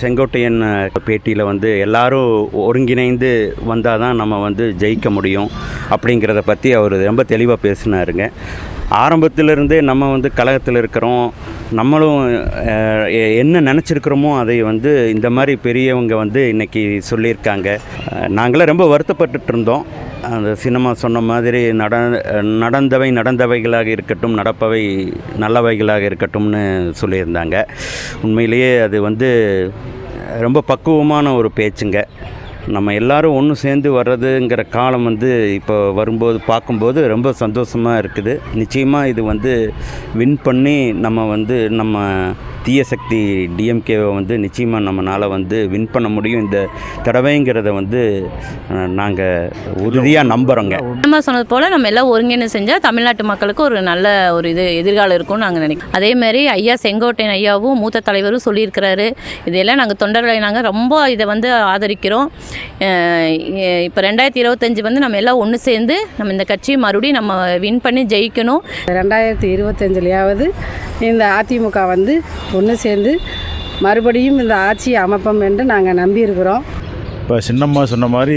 செங்கோட்டையன் பேட்டியில் வந்து எல்லாரும் ஒருங்கிணைந்து வந்தால் தான் நம்ம வந்து ஜெயிக்க முடியும் அப்படிங்கிறத பற்றி அவர் ரொம்ப தெளிவாக பேசினாருங்க. ஆரம்பத்திலிருந்தே நம்ம வந்து கழகத்தில் இருக்கிறோம். நம்மளும் என்ன நினச்சிருக்கிறோமோ அதை வந்து இந்த மாதிரி பெரியவங்க வந்து இன்றைக்கி சொல்லியிருக்காங்க. நாங்களாம் ரொம்ப வருத்தப்பட்டுட்டு இருந்தோம். அந்த சினிமா சொன்ன மாதிரி நட நடந்தவை நடந்தவைகளாக இருக்கட்டும் நடப்பவை நல்லவைகளாக இருக்கட்டும்னு சொல்லியிருந்தாங்க. உண்மையிலேயே அது வந்து ரொம்ப பக்குவமான ஒரு பேச்சுங்க. நம்ம எல்லாரும் ஒன்று சேர்ந்து வர்றதுங்கிற காலம் வந்து இப்போ வரும்போது பார்க்கும்போது ரொம்ப சந்தோஷமாக இருக்குது. நிச்சயமாக இது வந்து வின் பண்ணி நம்ம வந்து நம்ம தீய சக்தி டிஎம்கேவை வந்து நிச்சயமாக நம்மளால் வந்து வின் பண்ண முடியும். இந்த தடவைங்கிறத வந்து நாங்கள் உறுதியாக நம்புகிறோங்க நம்ம சொன்னது போல் நம்ம எல்லாம் ஒருங்கிணைந்து செஞ்சால் தமிழ்நாட்டு மக்களுக்கு ஒரு நல்ல ஒரு இது எதிர்காலம் இருக்கும்னு நாங்கள் நினைக்கிறோம். அதே மாதிரி ஐயா செங்கோட்டையன் ஐயாவும் மூத்த தலைவரும் சொல்லியிருக்கிறாரு. இதையெல்லாம் நாங்கள் தொண்டர்களை நாங்கள் ரொம்ப இதை வந்து ஆதரிக்கிறோம். இப்போ ரெண்டாயிரத்தி இருபத்தஞ்சி வந்து நம்ம எல்லாம் ஒன்று சேர்ந்து நம்ம இந்த கட்சியை மறுபடியும் நம்ம வின் பண்ணி ஜெயிக்கணும். ரெண்டாயிரத்தி இருபத்தஞ்சிலையாவது இந்த அதிமுக வந்து ஒன்று சேர்ந்து மறுபடியும் இந்த ஆட்சியை அமைப்போம் என்று நாங்கள் நம்பியிருக்கிறோம். இப்போ சின்னம்மா சொன்ன மாதிரி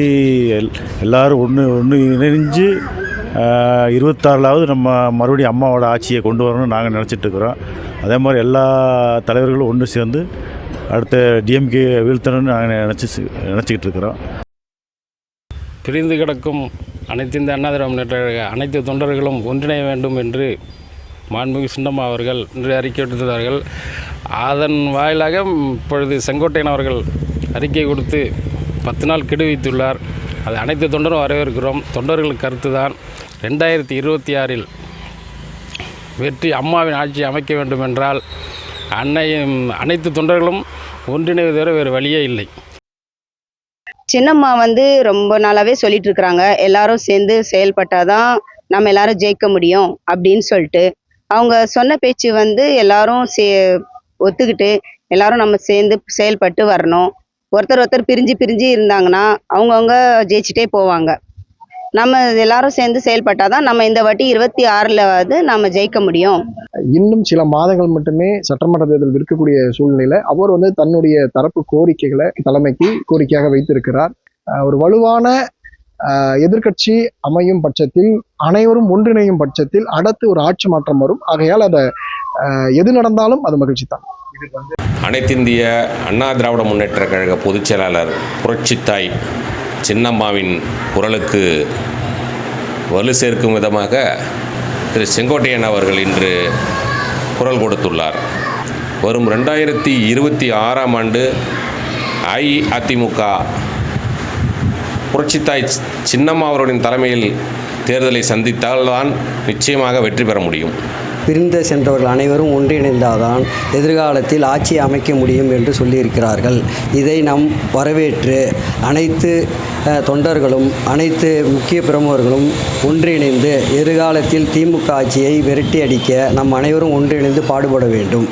எல் எல்லாரும் ஒன்று ஒன்று இணைஞ்சு இருபத்தாறிலாவது நம்ம மறுபடியும் அம்மாவோட ஆட்சியை கொண்டு வரணும்னு நாங்கள் நினச்சிட்டு இருக்கிறோம் அதே மாதிரி எல்லா தலைவர்களும் ஒன்று சேர்ந்து அடுத்த டிஎம்கே வீழ்த்தணும்னு நாங்கள் நினச்சி நினச்சிக்கிட்டு இருக்கிறோம் பிரிந்து கிடக்கும் அனைத்து இந்த அண்ணா திராவிட கழக அனைத்து தொண்டர்களும் ஒன்றிணைய வேண்டும் என்று மாண்புமிகு சின்னம்மா அவர்கள் இன்று அறிக்கை விடுத்தார்கள் அதன் வாயிலாக இப்பொழுது செங்கோட்டையன் அவர்கள் அறிக்கை கொடுத்து பத்து நாள் கெடு வைத்துள்ளார். அது அனைத்து தொண்டரும் வரவேற்கிறோம். தொண்டர்கள் கருத்து தான் ரெண்டாயிரத்தி இருபத்தி ஆறில் வெற்றி அம்மாவின் ஆட்சி அமைக்க வேண்டும் என்றால் அன்னையும் அனைத்து தொண்டர்களும் ஒன்றிணைவதை தவிர வேறு வழியே இல்லை. சின்னம்மா வந்து ரொம்ப நாளாவே சொல்லிட்டு இருக்கிறாங்க எல்லாரும் சேர்ந்து செயல்பட்டாதான் நம்ம எல்லாரும் ஜெயிக்க முடியும் அப்படின்னு சொல்லிட்டு. அவங்க சொன்ன பேச்சு வந்து எல்லாரும் சே ஒத்துக்கிட்டு எல்லாரும் நம்ம சேர்ந்து செயல்பட்டு வரணும். ஒருத்தர் ஒருத்தர் பிரிஞ்சு பிரிஞ்சு இருந்தாங்கன்னா அவங்கவுங்க ஜெயிச்சுட்டே போவாங்க. நம்ம எல்லாரும் சேர்ந்து செயல்பட்டாதான் நம்ம இந்த வாட்டி இருபத்தி ஆறில் வந்து நம்ம ஜெயிக்க முடியும். இன்னும் சில மாதங்கள் மட்டுமே சட்டமன்ற தேர்தல் இருக்கக்கூடிய சூழ்நிலையில அவர் வந்து தன்னுடைய தரப்பு கோரிக்கைகளை தலைமைக்கு கோரிக்கையாக வைத்திருக்கிறார். ஒரு வலுவான எதிர்கட்சி எதிர்க்கட்சி அமையும் பட்சத்தில் அனைவரும் ஒன்றிணையும் பட்சத்தில் அடுத்து ஒரு ஆட்சி மாற்றம் வரும். ஆகையால் அதை எது நடந்தாலும் அது மகிழ்ச்சி தான் அனைத்திந்திய அண்ணா திராவிட முன்னேற்ற கழக பொதுச் செயலாளர் புரட்சித்தாய் சின்னம்மாவின் குரலுக்கு வலு சேர்க்கும் விதமாக திரு செங்கோட்டையன் அவர்கள் இன்று குரல் கொடுத்துள்ளார். வரும் ரெண்டாயிரத்தி இருபத்தி ஆறாம் ஆண்டு அஇஅதிமுக புரட்சித்தாய் சின்னம்மா அவர்களின் தலைமையில் தேர்தலை சந்தித்தால்தான் நிச்சயமாக வெற்றி பெற முடியும். பிரிந்து சென்றவர்கள் அனைவரும் ஒன்றிணைந்தால்தான் எதிர்காலத்தில் ஆட்சி அமைக்க முடியும் என்று சொல்லியிருக்கிறார்கள். இதை நாம் வரவேற்று அனைத்து தொண்டர்களும் அனைத்து முக்கிய பிரமுகர்களும் ஒன்றிணைந்து எதிர்காலத்தில் திமுக ஆட்சியை விரட்டி அடிக்க நம் அனைவரும் ஒன்றிணைந்து பாடுபட வேண்டும்.